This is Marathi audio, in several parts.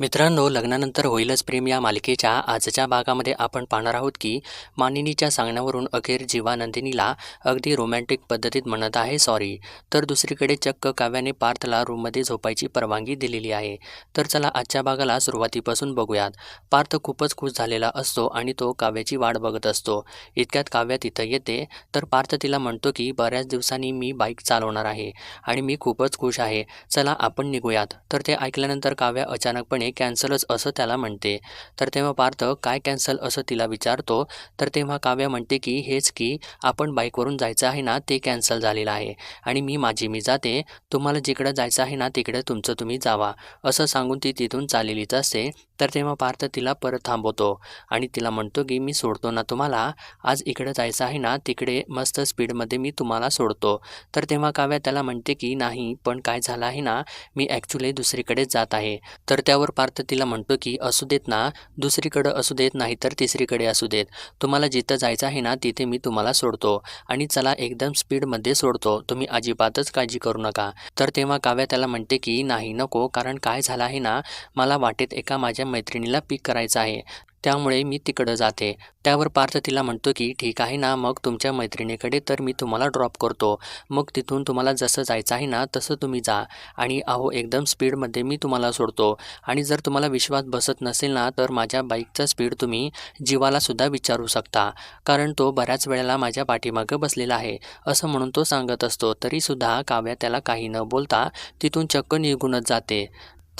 मित्रांनो लग्नानंतर होईलच प्रेम या मालिकेच्या आजच्या भागामध्ये आपण पाहणार आहोत की मानिनीच्या सांगण्यावरून अखेर जीवा नंदिनीला अगदी रोमॅन्टिक पद्धतीत म्हणत आहे सॉरी तर दुसरीकडे चक्क काव्याने पार्थला रूममध्ये झोपायची परवानगी दिलेली आहे. तर चला आजच्या भागाला सुरुवातीपासून बघूयात. पार्थ खूपच खुश झालेला असतो आणि तो काव्याची वाट बघत असतो. इतक्यात काव्या तिथं येते तर पार्थ तिला म्हणतो की बऱ्याच दिवसांनी मी बाईक चालवणार आहे आणि मी खूपच खुश आहे. चला आपण निघूयात. तर ते ऐकल्यानंतर काव्या अचानकपणे कॅन्सलच असं त्याला म्हणते. तर तेव्हा पार्थ काय कॅन्सल असं तिला विचारतो? तर तेव्हा काव्या म्हणते की हेच की आपण बाईकवरून जायचं आहे ना ते कॅन्सल झालेलं आहे. आणि मी माझी मी जाते. तुम्हाला जिकडं जायचं आहे ना तिकडे तुमचं तुम्ही जावा. असं सांगून ती तिथून चाललेलीच असते. तर तेव्हा पार्थ तिला परत थांबवतो आणि तिला म्हणतो की मी सोडतो ना तुम्हाला. आज इकडं जायचं आहे ना तिकडे मस्त स्पीडमध्ये मी तुम्हाला सोडतो. तर तेव्हा काव्या त्याला म्हणते की नाही पण काय झालं आहे ना मी ॲक्च्युली दुसरीकडेच जात आहे. तर त्यावर पार्थ तिला म्हणतो की असू देत ना दुसरीकडं असू देत नाही तर तिसरीकडे असू देत. तुम्हाला जिथं जायचं आहे ना तिथे मी तुम्हाला सोडतो. आणि चला एकदम स्पीडमध्ये सोडतो. तुम्ही अजिबातच काळजी करू नका. तर तेव्हा काव्या त्याला म्हणते की नाही नको कारण काय झालं आहे ना मला वाटेत एका माझ्या मैत्रिणीला पिक करायचं आहे. त्यामुळे मी तिकडं जाते. त्यावर पार्थ तिला म्हणतो की ठीक आहे ना मग तुमच्या मैत्रिणीकडे तर मी तुम्हाला ड्रॉप करतो. मग तिथून तुम्हाला जसं जायचं आहे ना तसं तुम्ही जा. आणि अहो एकदम स्पीडमध्ये मी तुम्हाला सोडतो. आणि जर तुम्हाला विश्वास बसत नसेल ना तर माझ्या बाईकचा स्पीड तुम्ही जीवालासुद्धा विचारू शकता. कारण तो बऱ्याच वेळेला माझ्या पाठीमागं बसलेला आहे. असं म्हणून तो सांगत असतो. तरीसुद्धा काव्या त्याला काही न बोलता तिथून चक्क निघूनच जाते.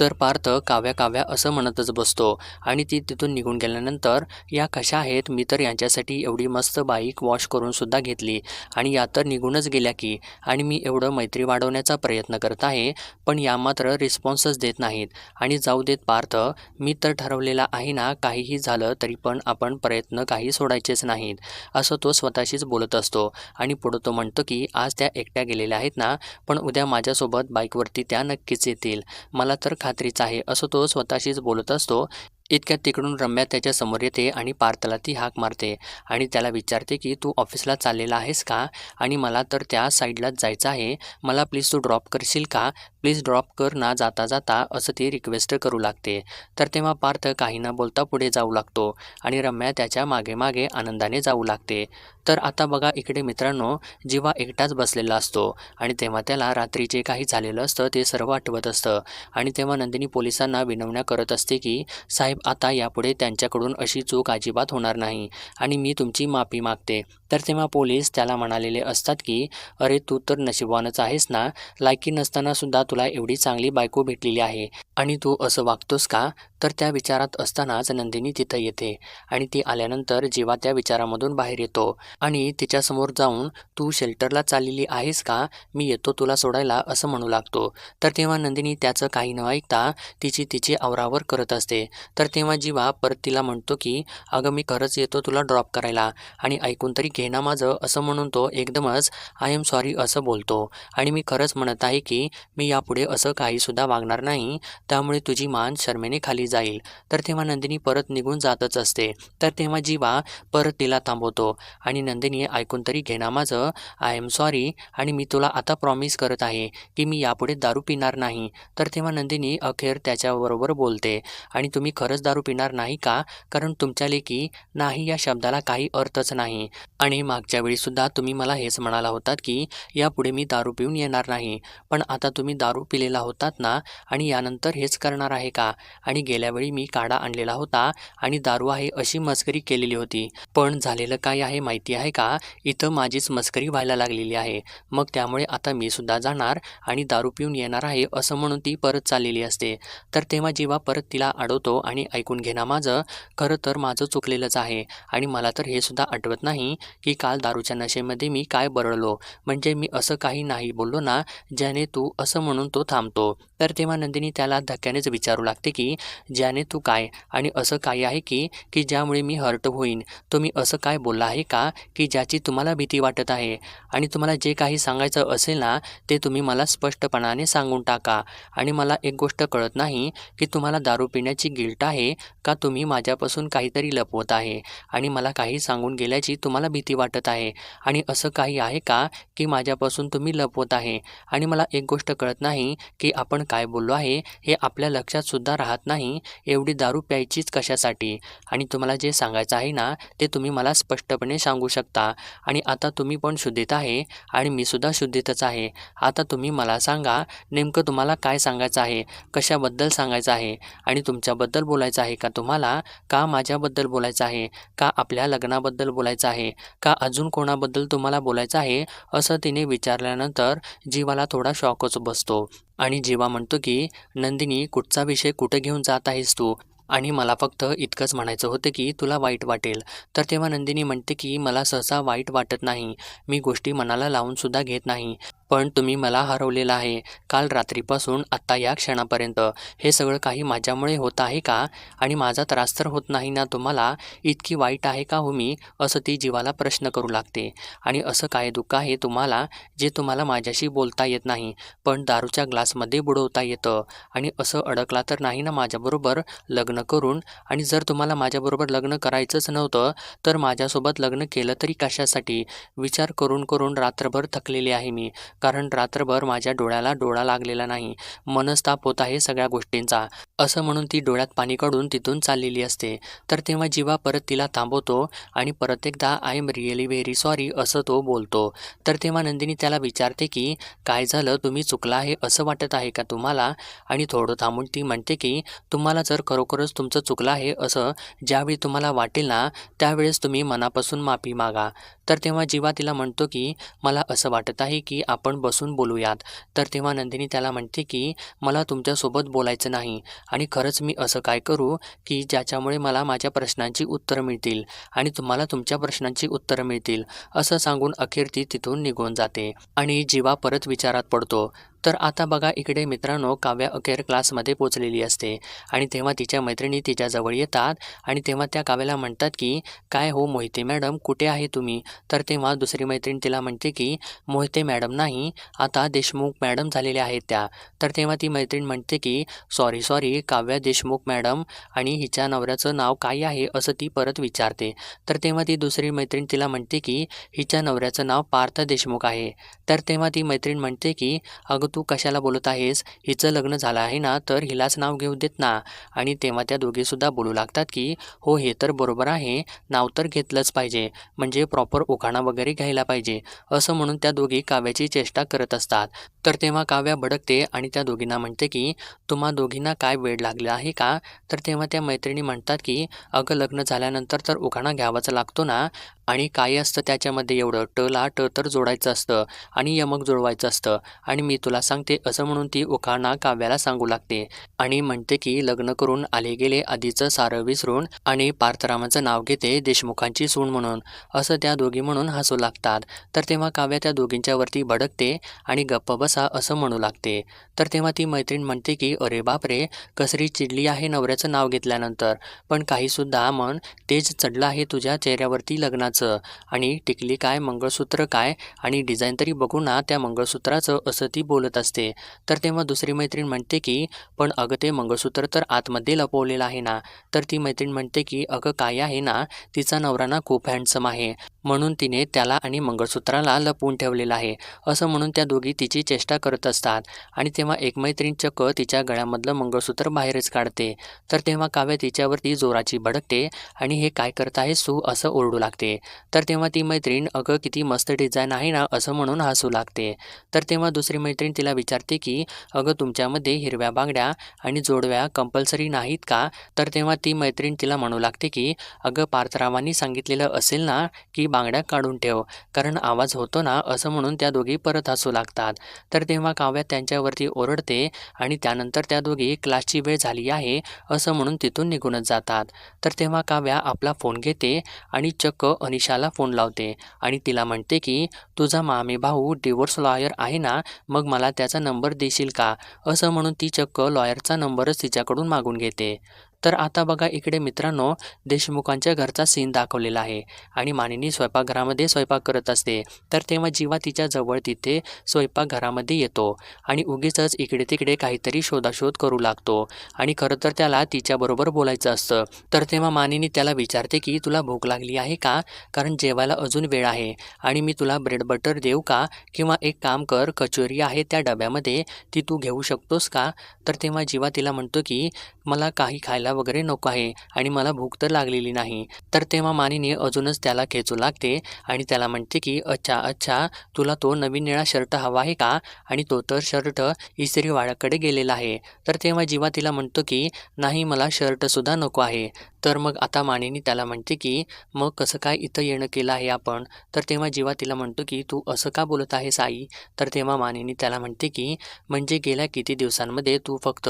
तर पार्थ काव्या काव्या असं म्हणतच बसतो. आणि ती तिथून निघून गेल्यानंतर या कशा आहेत? मी तर यांच्यासाठी एवढी मस्त बाईक वॉश करून सुद्धा घेतली. आणि या तर निघूनच गेल्या की आणि मी एवढं मैत्री वाढवण्याचा प्रयत्न करत आहे पण या मात्र रिस्पॉन्सच देत नाहीत. आणि जाऊ देत पार्थ मी तर ठरवलेला आहे ना काहीही झालं तरी पण आपण प्रयत्न काही सोडायचेच नाहीत. असं तो स्वतःशीच बोलत असतो. आणि पुढं तो म्हणतो की आज त्या एकट्या गेलेल्या आहेत ना पण उद्या माझ्यासोबत बाईकवरती त्या नक्कीच येतील. मला तर खात्रीच आहे. असं तो स्वतःशीच बोलत असतो. इतक्यात तिकडून रम्या त्याच्यासमोर येते आणि पार्थला ती हाक मारते आणि त्याला विचारते की तू ऑफिसला चाललेला आहेस का? आणि मला तर त्या साईडलाच जायचं आहे. मला प्लीज तू ड्रॉप करशील का? प्लीज ड्रॉप कर ना जाता जाता असं ती रिक्वेस्ट करू लागते. तर तेव्हा पार्थ काही न बोलता पुढे जाऊ लागतो आणि रम्या त्याच्यामागे मागे आनंदाने जाऊ लागते. तर आता बघा इकडे मित्रांनो जेव्हा एकटाच बसलेला असतो आणि तेव्हा त्याला रात्री जे काही झालेलं असतं ते सर्व आठवत असतं. आणि तेव्हा नंदिनी पोलिसांना विनवण्या करत असते की साहेब आता यापुढे त्यांच्याकडून अशी चूक अजिबात होणार नाही आणि मी तुमची माफी मागते. तर तेव्हा पोलीस त्याला म्हणालेले असतात की अरे तू तर नशिबवानच आहेस ना. लायकी नसताना सुद्धा तुला एवढी चांगली बायको भेटलेली आहे. आणि तू असं वागतोस का? तर त्या विचारात असतानाच नंदिनी तिथं येते. आणि ती आल्यानंतर जेव्हा त्या विचारामधून बाहेर येतो. आणि तिच्यासमोर जाऊन तू शेल्टरला चाललेली आहेस का? मी येतो तुला सोडायला असं म्हणू लागतो. तर तेव्हा नंदिनी त्याचं काही न ऐकता तिची तिची आवरावर करत असते. तर तेव्हा जीवा परत तिला म्हणतो की अगं मी खरंच येतो तुला ड्रॉप करायला. आणि ऐकून तरी घेणा माझं असं म्हणून तो एकदमच आय एम सॉरी असं बोलतो. आणि मी खरंच म्हणत आहे की मी या यापुढे असं काहीसुद्धा वागणार नाही त्यामुळे तुझी मान शर्मेने खाली जाईल. तर तेव्हा नंदिनी परत निघून जातच असते. तर तेव्हा जीवा परत तिला थांबवतो. आणि नंदिनी ऐकून तरी घे ना माझं. आय एम सॉरी आणि मी तुला आता प्रॉमिस करत आहे की मी यापुढे दारू पिणार नाही. तर तेव्हा नंदिनी अखेर त्याच्याबरोबर बोलते. आणि तुम्ही खरंच दारू पिणार नाही का? कारण तुमच्या लेखी नाही या शब्दाला काही अर्थच नाही. आणि मागच्या वेळीसुद्धा तुम्ही मला हेच म्हणाला होतात की यापुढे मी दारू पिऊन येणार नाही. पण आता तुम्ही दारू दारू पिलेला होतात ना आणि यानंतर हेच करणार आहे का? आणि गेल्यावेळी मी काढा आणलेला होता आणि दारू आहे अशी मस्करी केलेली होती. पण झालेलं काय आहे माहिती आहे का? इथं माझीच मस्करी व्हायला लागलेली आहे. मग त्यामुळे आता मी सुद्धा जाणार आणि दारू पिऊन येणार आहे असं म्हणून ती परत चाललेली असते. तर तेव्हा जेव्हा परत तिला अडवतो आणि ऐकून घेणं माझं खरं तर माझं चुकलेलंच आहे. आणि मला तर हे सुद्धा आठवत नाही की काल दारूच्या नशेमध्ये मी काय बरळलो. म्हणजे मी असं काही नाही बोललो ना ज्याने तू असं म्हणून तो थांबतो तर तेव्हा नंदिनी त्याला धक्क्यानेच विचारू लागते की ज्याने तू काय आणि असं काय आहे की की ज्यामुळे मी हर्ट होईन? तुम्ही असं काय बोलला आहे का की ज्याची तुम्हाला भीती वाटत आहे? आणि तुम्हाला जे काही सांगायचं असेल ना ते तुम्ही मला स्पष्टपणाने सांगून टाका. आणि मला एक गोष्ट कळत नाही की तुम्हाला दारू पिण्याची गिल्ट आहे का तुम्ही माझ्यापासून काहीतरी लपवत आहे? आणि मला काही सांगून गेल्याची तुम्हाला भीती वाटत आहे? आणि असं काही आहे का की माझ्यापासून तुम्ही लपवत आहे? आणि मला एक गोष्ट कळत नाही की आपण काय बोललो आहे हे आपल्या लक्षात सुद्धा राहत नाही एवढी दारू प्यायचीच कशासाठी? आणि तुम्हाला जे सांगायचं आहे ना ते तुम्ही मला स्पष्टपणे सांगू शकता. आणि आता तुम्ही पण शुद्धीत आहे आणि मी सुद्धा शुद्धीतच आहे. आता तुम्ही मला सांगा नेमकं तुम्हाला काय सांगायचं आहे कशाबद्दल सांगायचं आहे? आणि तुमच्याबद्दल बोलायचं आहे का तुम्हाला? का माझ्याबद्दल बोलायचं आहे? का आपल्या लग्नाबद्दल बोलायचं आहे? का अजून कोणाबद्दल तुम्हाला बोलायचं आहे? असं तिने विचारल्यानंतर जीवाला थोडा शॉकच बसतो. आणि जेव्हा म्हणतो की नंदिनी कुठचा विषय कुठं घेऊन जात आहेस तू? आणि मला फक्त इतकंच म्हणायचं होतं की तुला वाईट वाटेल. तर तेव्हा नंदिनी म्हणते की मला सहसा वाईट वाटत नाही. मी गोष्टी मनाला लावूनसुद्धा घेत नाही. पण तुम्ही मला हरवलेला आहे. काल रात्रीपासून आत्ता या क्षणापर्यंत. हे सगळं काही माझ्यामुळे होत आहे का? आणि माझा त्रास तर होत नाही ना तुम्हाला? इतकी वाईट आहे का हो मी? असं ती जीवाला प्रश्न करू लागते. आणि असं काय दुःख आहे तुम्हाला? जे तुम्हाला माझ्याशी बोलता येत नाही. पण दारूच्या ग्लासमध्ये बुडवता येतं. आणि असं अडकला तर नाही ना माझ्याबरोबर? लग्न करून? आणि जर तुम्हाला माझ्याबरोबर लग्न करायचंच नव्हतं तर माझ्यासोबत लग्न केलं तरी कशासाठी? विचार करून करून रात्रभर थकलेले आहे मी. कारण रात्रभर माझ्या डोळ्याला डोळा लागलेला नाही. मनस्ताप होत आहे सगळ्या गोष्टींचा. असं म्हणून ती डोळ्यात पाणी काढून तिथून चाललेली असते. तर तेव्हा जीवा परत तिला थांबवतो आणि परत एकदा I am really very sorry असं तो बोलतो. तर तेव्हा नंदिनी त्याला विचारते की काय झालं? तुम्ही चुकला आहे असं वाटत आहे का तुम्हाला? आणि थोडं थांबून ती म्हणते की तुम्हाला जर खरोखरच तुमचं चुकलं आहे असं ज्यावेळी तुम्हाला वाटेल ना त्यावेळेस तुम्ही मनापासून माफी मागा. तर तेव्हा जीवा तिला म्हणतो की मला असं वाटत आहे की आपण बसून बोलूयात. तर तेव्हा नंदिनी त्याला म्हणते की मला तुमच्यासोबत बोलायचं नाही आणि खरंच मी असं काय करू की ज्याच्यामुळे मला माझ्या प्रश्नांची उत्तरं मिळतील आणि तुम्हाला तुमच्या प्रश्नांची उत्तरं मिळतील असं सांगून अखेर ती तिथून निघून जाते आणि जीवा परत विचारात पडतो. तर आता बघा इकडे मित्रांनो काव्या अखेर क्लासमध्ये पोचलेली असते आणि तेव्हा तिच्या मैत्रिणी तिच्याजवळ येतात आणि तेव्हा त्या काव्याला म्हणतात की काय हो मोहिते मॅडम कुठे आहे तुम्ही? तर तेव्हा दुसरी मैत्रीण तिला म्हणते की मोहिते मॅडम नाही आता देशमुख मॅडम झालेल्या आहेत त्या. तर तेव्हा ती मैत्रीण म्हणते की sorry sorry Kavya Deshmukh madam आणि हिच्या नवऱ्याचं नाव काय आहे? असं ती परत विचारते. तर तेव्हा ती दुसरी मैत्रीण तिला म्हणते की हिच्या नवऱ्याचं नाव पार्थ देशमुख आहे. तर तेव्हा ती मैत्रीण म्हणते की अगं तू कशाला बोलत आहेस? हिचं लग्न झालं आहे ना तर हिलाच नाव घेऊ देत ना. आणि तेव्हा त्या दोघीसुद्धा बोलू लागतात की हो हे तर बरोबर आहे. नाव तर घेतलंच पाहिजे. म्हणजे प्रॉपर उखाणा वगैरे घ्यायला पाहिजे. असं म्हणून त्या दोघी काव्याची चेष्टा करत असतात. तर तेव्हा काव्या भडकते आणि त्या दोघींना म्हणते की तुम्हा दोघींना काय वेळ लागला आहे का? तर तेव्हा त्या मैत्रिणी म्हणतात की अगं लग्न झाल्यानंतर तर उखाणा घ्यावाच लागतो ना. आणि काय असतं त्याच्यामध्ये एवढं? टला ट तर जोडायचं असतं आणि यमक जुळवायचं असतं. आणि मी तुला सांगते असं म्हणून ती उखाणा काव्याला सांगू लागते. आणि म्हणते की लग्न करून आले गेले आधीचं सारं विसरून आणि पार्थरामाचं नाव घेते देशमुखांची सून म्हणून. असं त्या दोघी म्हणून हसू लागतात. तर तेव्हा काव्या त्या दोघींच्या वरती भडकते आणि गप्प बसा असं म्हणू लागते. तर तेव्हा ती मैत्रीण म्हणते की अरे बापरे! कसरी चिडली आहे नवऱ्याचं नाव घेतल्यानंतर. पण काहीसुद्धा मन तेज चढलं आहे तुझ्या चेहऱ्यावरती लग्नाचं. आणि टिकली काय मंगळसूत्र काय? आणि डिझाईन तरी बघू ना त्या मंगळसूत्राचं असं ती बोलत असते. तर तेव्हा दुसरी मैत्रीण म्हणते की पण अगं ते मंगळसूत्र तर आतमध्ये लपवलेलं आहे ना. तर ती मैत्रीण म्हणते की अगं काय आहे ना तिचा नवरा ना खूप हँडसम आहे. म्हणून तिने त्याला आणि मंगळसूत्राला लपवून ठेवलेलं आहे. असं म्हणून त्या दोघी तिची चेष्टा करत असतात आणि तेव्हा एक मैत्रीण चक्क तिच्या गळ्यामधलं मंगळसूत्र बाहेरच काढते. तर तेव्हा काव्य तिच्यावरती जोराची भडकते आणि हे काय करत आहे तू असं ओरडू लागते. तर तेव्हा ती मैत्रीण अगं किती मस्त डिझाईन आहे ना असं म्हणून हसू लागते. तर तेव्हा दुसरी मैत्रीण तिला विचारते की अगं तुमच्यामध्ये हिरव्या बांगड्या आणि जोडव्या कंपल्सरी नाहीत का? तर तेव्हा ती मैत्रीण तिला म्हणू लागते की अगं पार्थरावांनी सांगितलेलं असेल ना की बांगड्या काढून ठेव. कारण आवाज होतो ना असं म्हणून त्या दोघी परत हसू लागतात. तर तेव्हा काव्या त्यांच्यावरती ओरडते आणि त्यानंतर त्या दोघी क्लासची वेळ झाली आहे असं म्हणून तिथून निघूनच जातात. तर तेव्हा काव्या आपला फोन घेते आणि चक्क अनिशाला फोन लावते आणि तिला म्हणते की तुझा मामी भाऊ डिवोर्स लॉयर आहे ना मग मला त्याचा नंबर देशील का? असं म्हणून ती चक्क लॉयरचा नंबरच तिच्याकडून मागून घेते. तर आता बघा इकडे मित्रांनो देशमुखांच्या घरचा सीन दाखवलेला आहे. आणि मानिनी स्वयंपाकघरामध्ये स्वयंपाक करत असते. तर तेव्हा जीवा तिच्या जवळ तिथे स्वयंपाकघरामध्ये येतो. आणि उगीचच इकडे तिकडे काहीतरी शोधाशोध करू लागतो. आणि खरं तर त्याला तिच्याबरोबर बोलायचं असतं. तर तेव्हा मानिनी त्याला विचारते की तुला भूक लागली आहे का? कारण जेवायला अजून वेळ आहे. आणि मी तुला ब्रेड बटर देऊ का? किंवा एक काम कर कचोरी आहे त्या डब्यामध्ये ती तू घेऊ शकतोस का? तर तेव्हा जीवा तिला म्हणतो की मला काही खायला वगैरे नको आहे आणि मला भूक तर लागलेली नाही. तर तेव्हा मानिनी अजूनच त्याला खेचू लागते आणि त्याला म्हणते की अच्छा अच्छा तुला तो नवीन निळा शर्ट हवा आहे का? आणि तो तर शर्ट इस्त्रीवाड्याकडे गेलेला आहे. तर तेव्हा जीवा तिला म्हणतो की नाही मला शर्टसुद्धा नको आहे. तर मग आता मानेनी त्याला म्हणते की मग कसं काय इथं येणं केलं आहे आपण? तर तेव्हा जेव्हा तिला म्हणतो की तू असं का बोलत आहेस आई तर तेव्हा मानेनी त्याला म्हणते की म्हणजे गेल्या किती दिवसांमध्ये तू फक्त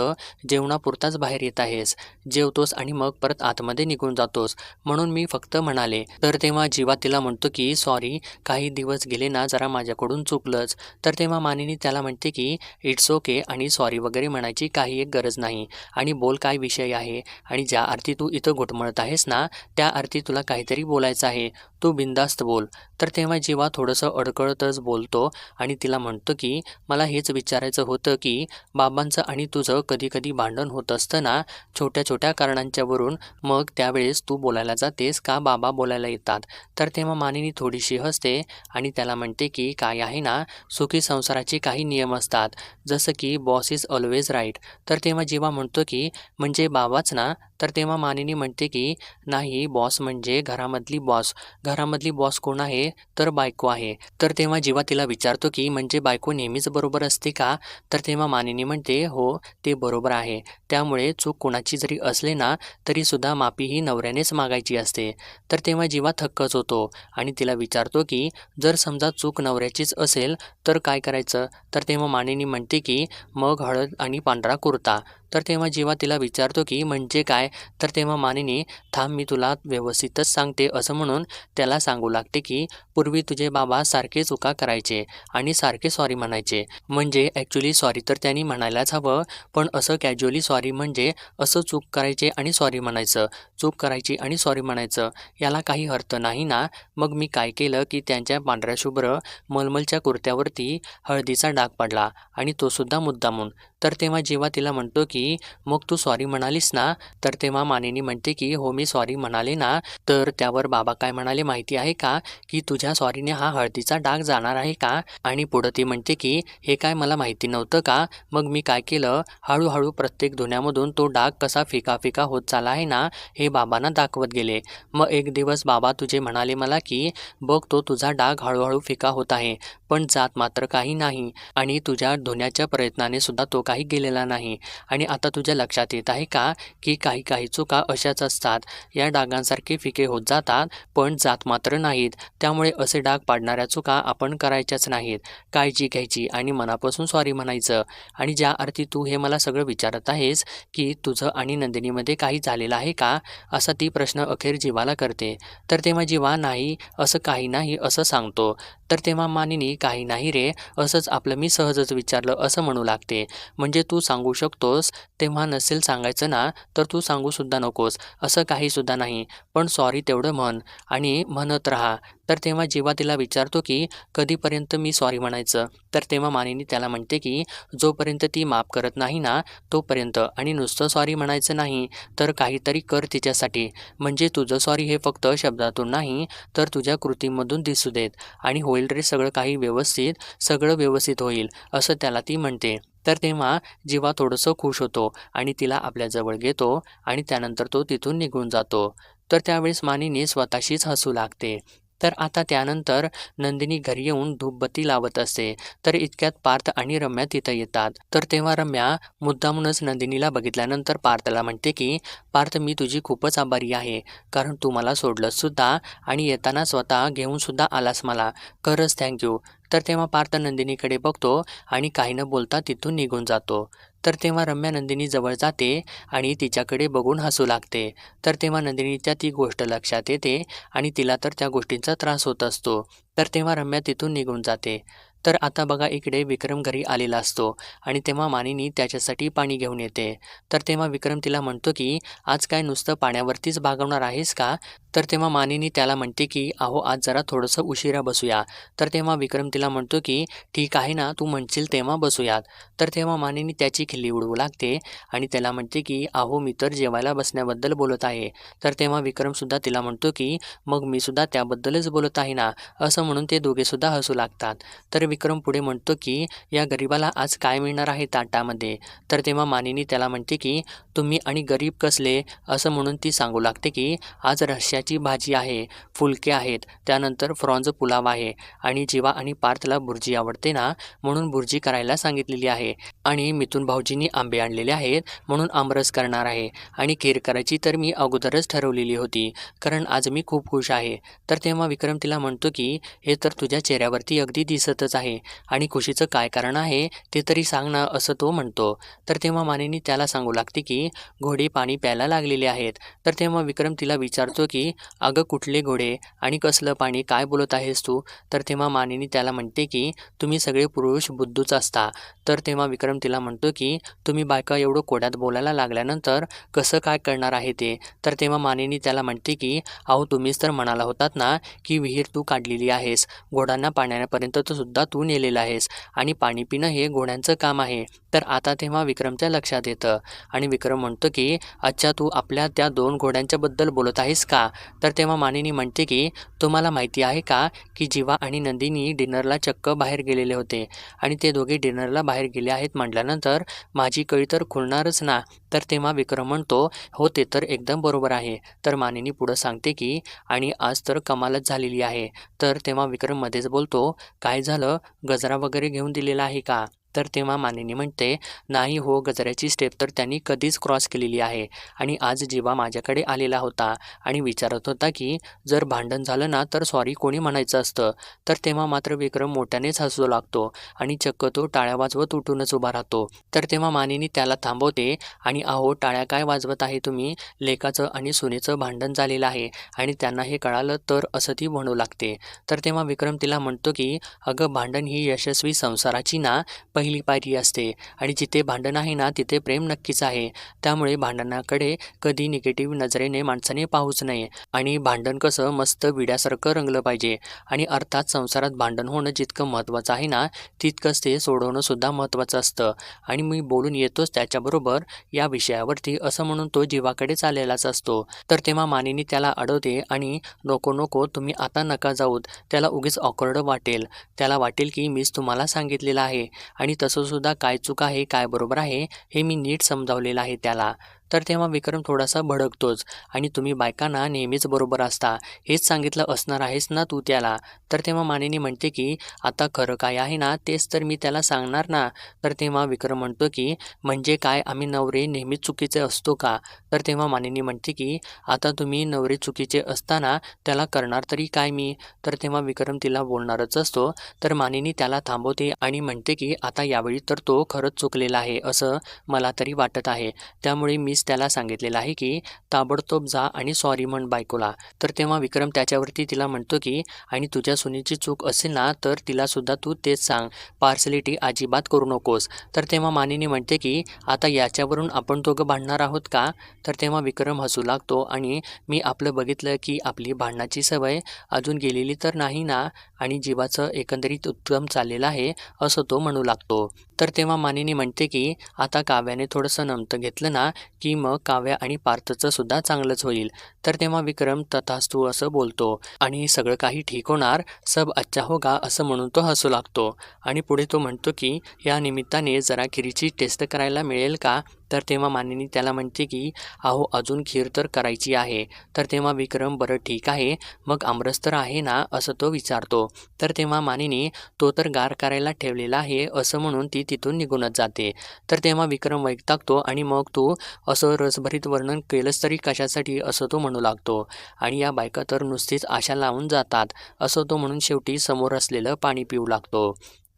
जेवणापुरताच बाहेर येत आहेस. जेवतोस आणि मग परत आतमध्ये निघून जातोस. म्हणून मी फक्त म्हणाले. तर तेव्हा जीवा तिला म्हणतो की सॉरी काही दिवस गेले ना जरा माझ्याकडून चुकलंच. तर तेव्हा मानिनी त्याला म्हणते की इट्स ओके आणि सॉरी वगैरे म्हणायची काही एक गरज नाही. आणि बोल काय विषय आहे आणि ज्या अर्थी तू इथं घुटमळत आहेस ना? त्या अर्थी तुला काहीतरी बोलायचं आहे. तू बिंदास्त बोल. तर तेव्हा जीवा थोडंसं अडकळतच बोलतो आणि तिला म्हणतो की मला हेच विचारायचं होतं की बाबांचं आणि तुझं कधी कधी भांडण होत असतं ना छोट्या छोट्या कारणांच्यावरून मग त्यावेळेस तू बोलायला जातेस का? बाबा बोलायला येतात. तर तेव्हा मानिनी थोडीशी हसते आणि त्याला म्हणते की काय आहे ना सुखी संसाराचे काही नियम असतात. जसं की बॉस इज ऑलवेज राईट तर तेव्हा जीवा म्हणतो की म्हणजे बाबाच ना? तर तेव्हा मानिनी म्हणते की नाही बॉस म्हणजे घरामधली बॉस घरामधली बॉस कोण आहे? तर बायको आहे. तर तेव्हा जेव्हा तिला विचारतो की म्हणजे बायको नेहमीच बरोबर असते का? तर तेव्हा मानिनी म्हणते हो ते बरोबर आहे. त्यामुळे चूक कोणाची जरी असले ना तरीसुद्धा माफी ही नवऱ्यानेच मागायची असते. तर तेव्हा जीवा थक्कच होतो आणि तिला विचारतो की जर समजा चूक नवऱ्याचीच असेल तर काय करायचं? तर तेव्हा मानिनी म्हणते की मग हळद आणि पांढरा कुर्ता. तर तेव्हा जेव्हा तिला विचारतो की म्हणजे काय? तर तेव्हा मानिनी थांब मी तुला व्यवस्थितच सांगते. असं म्हणून त्याला सांगू लागते की पूर्वी तुझे बाबा सारखे चुका करायचे आणि सारखे सॉरी म्हणायचे. म्हणजे ॲक्च्युली सॉरी तर त्यांनी म्हणायलाच हवं पण असं कॅज्युअली सॉरी म्हणजे असं चूक करायचे आणि सॉरी म्हणायचं. चूक करायची आणि सॉरी म्हणायचं. याला काही अर्थ नाही ना? मग मी काय केलं की त्यांच्या पांढऱ्या शुभ्र मलमलच्या कुर्त्यावरती हळदीचा डाग पडला आणि तो सुद्धा मुद्दामून. तर तेव्हा जेव्हा तिला म्हणतो की मग तू सॉरी म्हणालीस ना? तर तेव्हा मानेनी म्हणते की हो मी सॉरी म्हणाले ना? तर त्यावर बाबा काय म्हणाले माहिती आहे का? की तुझ्या सॉरीने हा हळदीचा डाग जाणार आहे का? आणि पुढं ती म्हणते की हे काय मला माहिती नव्हतं का? मग मी काय केलं? हळूहळू प्रत्येक धुण्यामधून तो डाग कसा फिका फिका होत चालला आहे ना हे बाबांना दाखवत गेले. मग एक दिवस बाबा तुझे म्हणाले मला की बघ तो तुझा डाग हळूहळू फिका होत आहे पण जात मात्र काही नाही. आणि तुझ्या धुण्याच्या प्रयत्नाने सुद्धा तो काही गेलेला नाही. आणि आता तुझ्या लक्षात येत आहे का की काही काही चुका अशाच असतात. या डागांसारखे फिके होत जातात पण जात मात्र नाहीत. त्यामुळे असे डाग पाडणाऱ्या चुका आपण करायच्याच नाहीत. काळजी घ्यायची आणि मनापासून सॉरी म्हणायचं. आणि ज्या अर्थी तू हे मला सगळं विचारत आहेस की तुझं आणि नंदिनीमध्ये काही झालेलं आहे का? असा ती प्रश्न अखेर जीवाला करते. तर तेव्हा जीवा नाही असं काही नाही असं सांगतो. तर तेव्हा मानिनी काही नाही रे असंच आपलं मी सहजच विचारलं असं म्हणू लागते. म्हणजे तू सांगू शकतोस तेव्हा नसेल सांगायचं ना तर तू सांगूसुद्धा नकोस. असं काहीसुद्धा नाही. पण सॉरी तेवढं म्हण. आणि म्हणत राहा. तर तेव्हा जेव्हा तिला विचारतो की कधीपर्यंत मी सॉरी म्हणायचं? तर तेव्हा मानिनी त्याला म्हणते की जोपर्यंत ती माफ करत नाही ना तोपर्यंत. आणि नुसतं सॉरी म्हणायचं नाही तर काहीतरी कर तिच्यासाठी. म्हणजे तुझं सॉरी हे फक्त शब्दातून नाही तर तुझ्या कृतीमधून दिसू देत. आणि होईल तरी सगळं काही व्यवस्थित सगळं व्यवस्थित होईल असं त्याला ती म्हणते. तर तेव्हा जीवा थोडंसं खुश होतो आणि तिला आपल्याजवळ घेतो आणि त्यानंतर तो तिथून निघून जातो. तर त्यावेळेस मानिनी स्वतःशीच हसू लागते. तर आता त्यानंतर नंदिनी घरी येऊन धूपबत्ती लावत असते तर इतक्यात पार्थ आणि रम्या तिथं येतात. तर तेव्हा रम्या मुद्दामूनच नंदिनीला बघितल्यानंतर पार्थला म्हणते की पार्थ मी तुझी खूपच आभारी आहे. कारण तू मला सोडलंस सुद्धा आणि येताना स्वतः घेऊन सुद्धा आलास मला. खरंच थँक्यू तर तेव्हा पार्थ नंदिनीकडे बघतो आणि काही न बोलता तिथून निघून जातो. तर तेव्हा रम्या नंदिनी जवळ जाते आणि तिच्याकडे बघून हसू लागते. तर तेव्हा नंदिनीच्या ती गोष्ट लक्षात येते आणि तिला तर त्या गोष्टींचा त्रास होत असतो. तर तेव्हा रम्या तिथून निघून जाते. तर आता बघा इकडे विक्रम घरी आलेला असतो आणि तेव्हा मानिनी त्याच्यासाठी पाणी घेऊन येते. तर तेव्हा विक्रम तिला म्हणतो की आज काय नुसतं पाण्यावरतीच भागवणार आहेस का? तर तेव्हा मानिनी त्याला म्हणते की अहो आज जरा थोडंसं उशिरा बसूया. तर तेव्हा विक्रम तिला म्हणतो की ठीक आहे ना तू म्हणशील तेव्हा बसूयात. तर तेव्हा मानिनी त्याची खिल्ली उडवू लागते आणि त्याला म्हणते की अहो मी तर जेवायला बसण्याबद्दल बोलत आहे. तर तेव्हा विक्रमसुद्धा तिला म्हणतो की मग मी सुद्धा त्याबद्दलच बोलत आहे ना? असं म्हणून ते दोघेसुद्धा हसू लागतात. तर विक्रम पुढे म्हणतो की या गरिबाला आज काय मिळणार आहे ताटामध्ये? तर तेव्हा मानिनी त्याला म्हणते की तुम्ही आणि गरीब कसले? असं म्हणून ती सांगू लागते की आज रश्श्याची भाजी आहे फुलके आहेत त्यानंतर फ्रॉन्ज पुलाव आहे आणि जीवा आणि पार्थला बुर्जी आवडते ना म्हणून बुर्जी करायला सांगितलेली आहे आणि मिथून भाऊजींनी आंबे आणलेले आहेत म्हणून आमरस करणार आहे आणि खीर करायची तर मी अगोदरच ठरवलेली होती कारण आज मी खूप खुश आहे. तर तेव्हा विक्रम तिला म्हणतो की हे तर तुझ्या चेहऱ्यावरती अगदी दिसतच आहे आहे. आणि खुशीचं काय कारण आहे ते तरी सांग ना असं तो म्हणतो. तर तेव्हा मानेनी त्याला सांगू लागते की घोडे पाणी प्यायला लागलेले आहेत. तर तेव्हा विक्रम तिला विचारतो की अगं कुठले घोडे आणि कसलं पाणी काय बोलत आहेस तू? तर तेव्हा मानेनी त्याला म्हणते की तुम्ही सगळे पुरुष बुद्धूच असता. तर तेव्हा विक्रम तिला म्हणतो की तुम्ही बायका एवढं कोड्यात बोलायला लागल्यानंतर कसं काय करणार आहे ते? तर तेव्हा मानेनी त्याला म्हणते की अहो तुम्हीच तर म्हणाला होतात ना की विहीर तू काढलेली आहेस. घोडांना पाण्यापर्यंत तर सुद्धा तू नेलेला आहेस आणि पाणी पिणं हे घोड्यांचं काम आहे. तर आता तेव्हा विक्रमच्या लक्षात येतं. आणि विक्रम म्हणतो की अच्छा तू आपल्या त्या दोन घोड्यांच्याबद्दल बोलत आहेस का? तर तेव्हा मानिनी म्हणते की तुम्हाला माहिती आहे का की जीवा आणि नंदिनी डिनरला चक्क बाहेर गेलेले होते. आणि ते दोघे डिनरला बाहेर गेले आहेत म्हटल्यानंतर माझी कळी तर खुलणारच ना. तर तेव्हा विक्रम म्हणतो हो ते तर एकदम बरोबर आहे. तर मानिनी पुढं सांगते की आणि आज तर कमालच झालेली आहे. तर तेव्हा विक्रम मध्येच बोलतो काय झालं? गजरा वगैरे घेऊन दिलेला आहे का? तर तेव्हा मानेनी म्हणते नाही हो गजऱ्याची स्टेप तर त्यांनी कधीच क्रॉस केलेली आहे. आणि आज जीवा माझ्याकडे आलेला होता आणि विचारत होता की जर भांडण झालं ना तर सॉरी कोणी म्हणायचं असतं? तर तेव्हा मात्र विक्रम मोठ्यानेच हसू लागतो आणि चक्क तो टाळ्या वाजवत उठूनच उभा राहतो. तर तेव्हा मानेनी त्याला थांबवते आणि अहो टाळ्या काय वाजवत आहे तुम्ही? लेकाचं आणि सुनेचं भांडण झालेलं आहे आणि त्यांना हे कळालं तर असं ती म्हणू लागते. तर तेव्हा विक्रम तिला म्हणतो की अगं भांडण ही यशस्वी संसाराची ना पहिली पायरी असते. आणि जिथे भांडण आहे ना तिथे प्रेम नक्कीच आहे. त्यामुळे भांडणाकडे कधी निगेटिव्ह नजरेने माणसाने पाहूच नये. आणि भांडण कसं मस्त विड्यासारखं रंगलं पाहिजे. आणि अर्थात संसारात भांडण होणं जितकं महत्त्वाचं आहे ना तितकंच ते सोडवणं सुद्धा महत्त्वाचं असतं. आणि मी बोलून येतोच त्याच्याबरोबर या विषयावरती असं म्हणून तो जीवाकडे चाललेलाच असतो. तर तेव्हा मानेने त्याला अडवते आणि नको नको तुम्ही आता नका जाऊत. त्याला उगीच ऑकर्ड वाटेल. त्याला वाटेल की मीच तुम्हाला सांगितलेलं आहे. आणि तसंसुद्धा काय चूक आहे काय बरोबर आहे हे मी नीट समजावलेलं आहे त्याला. तर तेव्हा विक्रम थोडासा भडकतोच. आणि तुम्ही बायकांना नेहमीच बरोबर असता. हेच सांगितलं असणार आहेस ना तू त्याला? तर तेव्हा मानिनी म्हणते की आता खरं काय आहे ना तेच तर मी त्याला सांगणार ना. तर तेव्हा विक्रम म्हणतो की म्हणजे काय आम्ही नवरे नेहमीच चुकीचे असतो का? तर तेव्हा मानिनी म्हणते की आता तुम्ही नवरे चुकीचे असताना त्याला करणार तरी काय मी? तर तेव्हा विक्रम तिला बोलणारच असतो. तर मानिनी त्याला थांबवते आणि म्हणते की आता यावेळी तर तो खरंच चुकलेला आहे असं मला तरी वाटत आहे. त्यामुळे मी त्याला सांगितलेलं आहे की ताबडतोब जा आणि सॉरी म्हण बायकोला. तर तेव्हा विक्रम त्याच्यावरती तिला म्हणतो की आणि तुझ्या सुनेची चूक असेल ना तर तिलासुद्धा तू तेच सांग. पार्सलिटी अजिबात करू नकोस. तर तेव्हा मानिनी म्हणते की आता याच्यावरून आपण दोघं भांडणार आहोत का? तर तेव्हा विक्रम हसू लागतो आणि मी आपलं बघितलं की आपली भांडणाची सवय अजून गेलेली तर नाही ना आणि जीवाचं एकंदरीत उत्तम चाललेलं आहे असं तो म्हणू लागतो. तर तेव्हा मानिनी म्हणते की आता काव्याने थोडंसं नमतं घेतलं ना की मग काव्या आणि पार्थचं सुद्धा चांगलंच होईल. तर तेव्हा विक्रम तथास्तू असं बोलतो आणि सगळं काही ठीक होणार सब अच्छा होगा असं म्हणून तो हसू लागतो. आणि पुढे तो म्हणतो की या निमित्ताने जरा खिरीची टेस्ट करायला मिळेल का? तर तेव्हा मानिनी त्याला म्हणते की अहो अजून खीर तर करायची आहे. तर तेव्हा विक्रम बरं ठीक आहे. मग आमरस तर आहे ना? असं तो विचारतो. तर तेव्हा मानिनी तो तर गार करायला ठेवलेला आहे असं म्हणून ती तिथून निघूनच जाते. तर तेव्हा विक्रम वैतागतो आणि मग तू असं रसभरीत वर्णन केलंच तरी कशासाठी? असं तो म्हणू लागतो. आणि या बायका तर नुसतीच आशा लावून जातात असं तो म्हणून शेवटी समोर असलेलं पाणी पिऊ लागतो.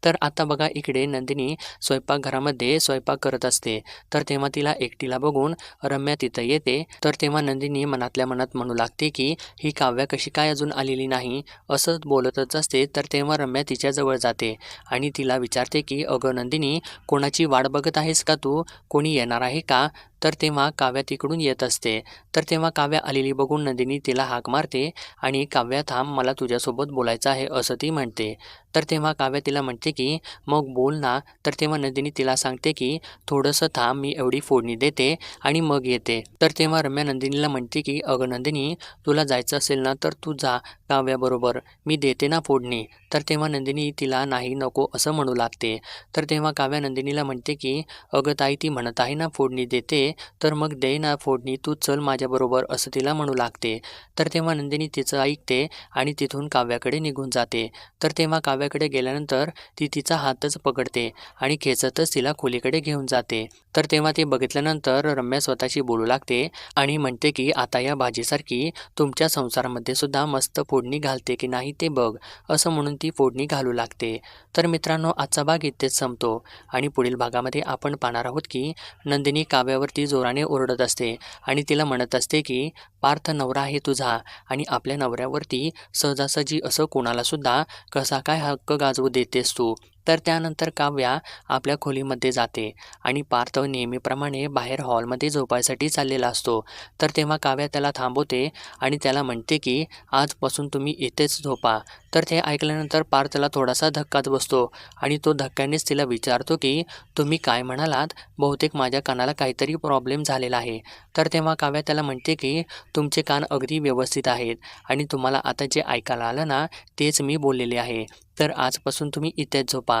तर आता बघा इकडे नंदिनी स्वयंपाकघरामध्ये स्वयंपाक करत असते. तर तेव्हा तिला एकटीला बघून रम्या तिथं येते. तर तेव्हा नंदिनी मनातल्या मनात म्हणू लागते की ही काव्या कशी काय अजून आलेली नाही? असं बोलतच असते. तर तेव्हा रम्या तिच्याजवळ जाते आणि तिला विचारते की अगं नंदिनी कोणाची वाट बघत आहेस का तू? कोणी येणार आहे का? तर तेव्हा काव्या तिकडून येत असते. तर तेव्हा काव्या आलेली बघून नंदिनी तिला हाक मारते आणि काव्या थांब मला तुझ्यासोबत बोलायचं आहे असं ती म्हणते. तर तेव्हा काव्या तिला म्हणते की मग बोल ना. तर तेव्हा नंदिनी तिला सांगते की थोडंसं थांब मी एवढी फोडणी देते आणि मग येते. तर तेव्हा रम्या नंदिनीला म्हणते की अगं नंदिनी तुला जायचं असेल ना तर तू जा काव्याबरोबर. मी देते ना फोडणी. तर तेव्हा नंदिनी तिला नाही नको असं म्हणू लागते. तर तेव्हा काव्या नंदिनीला म्हणते की अगं ताई ती म्हणत आहे ना फोडणी देते तर मग दे ना फोडणी तू चल माझ्याबरोबर असं तिला म्हणू लागते. तर तेव्हा नंदिनी तिचं ऐकते आणि तिथून काव्याकडे निघून जाते. तर तेव्हा काव्याकडे गेल्यानंतर ती ती तिचा हातच पकडते आणि खेचतच तिला खोलीकडे घेऊन जाते. तर तेव्हा ते बघितल्यानंतर रम्या स्वतःशी बोलू लागते आणि म्हणते की आता या भाजीसारखी तुमच्या संसारामध्ये सुद्धा मस्त फोडणी घालते की नाही ते बघ असं म्हणून ती फोडणी घालू लागते. तर मित्रांनो आजचा भाग इथेच संपतो आणि पुढील भागामध्ये आपण पाहणार आहोत की नंदिनी काव्यावरती जोराने ओरडत असते आणि तिला म्हणत असते की पार्थ नवरा आहे तुझा आणि आपल्या नवऱ्यावरती सहजासहजी असं कोणालासुद्धा कसा काय हक्क गाजवू देतेस तू? to तर त्यानंतर काव्या आपल्या खोलीमध्ये जाते आणि पार्थ नेहमीप्रमाणे बाहेर हॉलमध्ये झोपायसाठी चाललेला असतो. तर तेव्हा काव्या त्याला थांबवते आणि त्याला म्हणते की आजपासून तुम्ही इथेच झोपा. तर ते ऐकल्यानंतर पार्थला थोडासा धक्काच बसतो आणि तो धक्क्यानेच तिला विचारतो की तुम्ही काय म्हणालात? बहुतेक माझ्या कानाला काहीतरी प्रॉब्लेम झालेला आहे. तर तेव्हा काव्या त्याला म्हणते की तुमचे कान अगदी व्यवस्थित आहेत आणि तुम्हाला आता जे ऐकायला आलं ना तेच मी बोललेले आहे. तर आजपासून तुम्ही इथेच झोपा.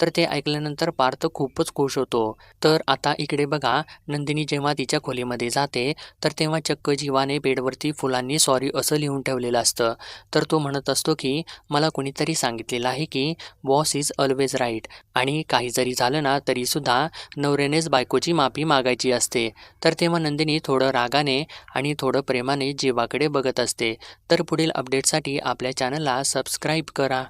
तर ते ऐकल्यानंतर पार्थ खूपच खुश होतो. तर आता इकडे बघा नंदिनी जेव्हा तिच्या खोलीमध्ये जाते तर तेव्हा चक्क जीवाने बेडवरती फुलांनी सॉरी असं लिहून ठेवलेलं असतं. तर तो म्हणत असतो की मला कुणीतरी सांगितलेलं आहे की बॉस इज ऑलवेज राईट आणि काही जरी झालं ना तरीसुद्धा नवऱ्यानेच बायकोची माफी मागायची असते. तर तेव्हा नंदिनी थोडं रागाने आणि थोडं प्रेमाने जीवाकडे बघत असते. तर पुढील अपडेटसाठी आपल्या चॅनलला सबस्क्राईब करा.